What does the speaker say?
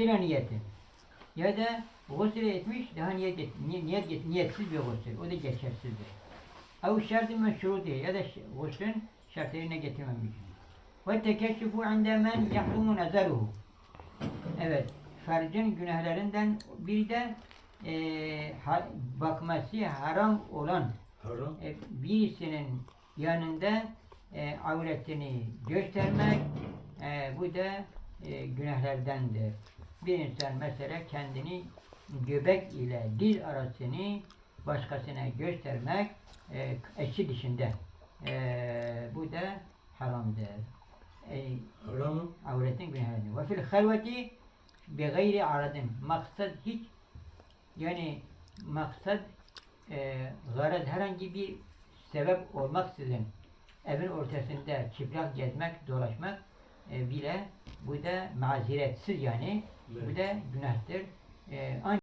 bir niyeti. Ya da gusül etmiş daha niyet et, ni- niyet et, niyetsiz bir gusül. O da geçersizdir. Ev şart-ı meşruti ya da ş- guslün şartı yerine getirmemiş. Ve tekeşşüfü inde men yahrumu nazaruhu. Evet, farcın günahlarından bir de e, ha- bakması haram olan Haram. e, birisinin yanında e, avretini göstermek e, bu da e, günahlardandır. Bir insan mesela kendini göbek ile dil arasını başkasına göstermek e, eşi dışında e, bu da haramdır. E, Haram mı? avretin günahlarını. Ve fil halveti bi gayri aradın. Maksat hiç yani maksat e, garaz herhangi bir sebep olmaksızın evin ortasında çıplak gezmek, dolaşmak e, bile bu da mazeretsiz yani bu da günahtır. E, ancak